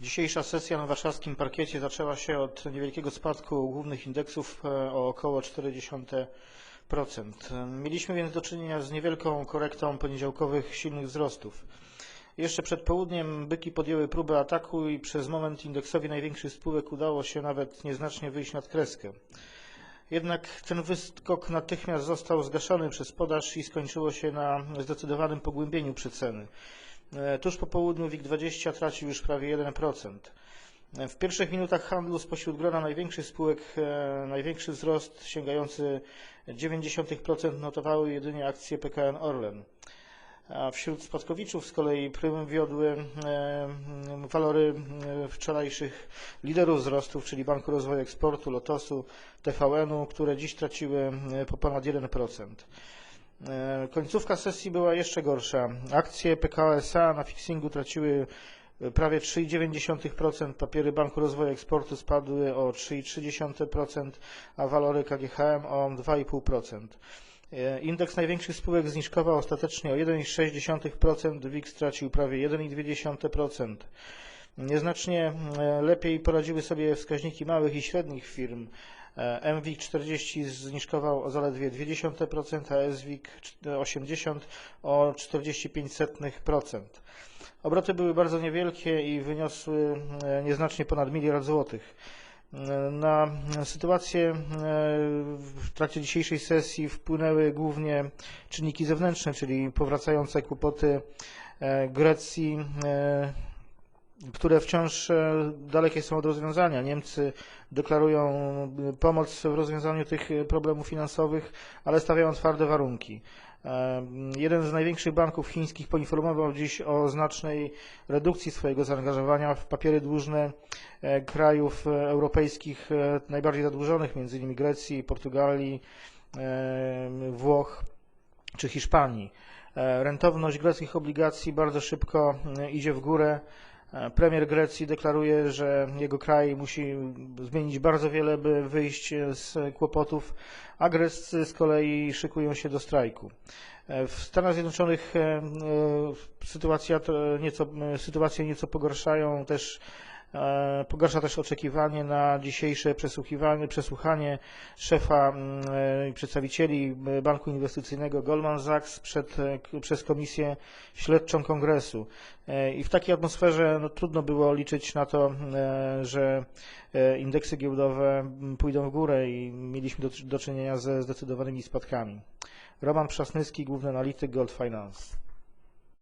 Dzisiejsza sesja na warszawskim parkiecie zaczęła się od niewielkiego spadku głównych indeksów e, o około 0,4%. Mieliśmy więc do czynienia z niewielką korektą poniedziałkowych silnych wzrostów. Jeszcze przed południem byki podjęły próbę ataku i przez moment indeksowi największych spółek udało się nawet nieznacznie wyjść nad kreskę. Jednak ten wyskok natychmiast został zgaszony przez podaż i skończyło się na zdecydowanym pogłębieniu przeceny. E, tuż po południu WIG20 tracił już prawie 1%. E, w pierwszych minutach handlu spośród grona największych spółek e, największy wzrost sięgający 0,9% notowały jedynie akcje PKN Orlen. A wśród spadkowiczów z kolei prymem wiodły walory wczorajszych liderów wzrostów, czyli Banku Rozwoju Eksportu, Lotosu, TVN-u, które dziś traciły po ponad 1%. E, końcówka sesji była jeszcze gorsza. Akcje PKO SA na fixingu traciły e, prawie 3,9%, papiery Banku Rozwoju Eksportu spadły o 3,3%, a walory KGHM o 2,5%. E, indeks największych spółek zniżkował ostatecznie o 1,6%, WIG stracił prawie 1,2%. Nieznacznie lepiej poradziły sobie wskaźniki małych i średnich firm. MWIG 40 zniżkował o zaledwie 0,2%, a SWIG 80 o 0,45%. Obroty były bardzo niewielkie i wyniosły e, nieznacznie ponad miliard złotych. E, na sytuację e, w trakcie dzisiejszej sesji wpłynęły głównie czynniki zewnętrzne, czyli powracające kłopoty Grecji, które wciąż e, dalekie są od rozwiązania. Niemcy deklarują e, pomoc w rozwiązaniu tych e, problemów finansowych, ale stawiają twarde warunki. Jeden z największych banków chińskich poinformował dziś o znacznej redukcji swojego zaangażowania w papiery dłużne krajów europejskich najbardziej zadłużonych, między innymi Grecji, Portugalii, Włoch czy Hiszpanii. Rentowność greckich obligacji bardzo szybko idzie w górę. E, premier Grecji deklaruje, że jego kraj musi zmienić bardzo wiele, by wyjść z kłopotów, a Greccy z kolei szykują się do strajku. E, w Stanach Zjednoczonych e, sytuacja nieco, sytuację nieco też pogarsza też oczekiwanie na dzisiejsze przesłuchiwanie, przesłuchanie szefa mm, e, i przedstawicieli Banku Inwestycyjnego Goldman Sachs przed, e, przez Komisję Śledczą Kongresu. I w takiej atmosferze no, trudno było liczyć na to, że indeksy giełdowe pójdą w górę i mieliśmy do, do czynienia ze zdecydowanymi spadkami. Roman Przasnyski, główny analityk Gold Finance.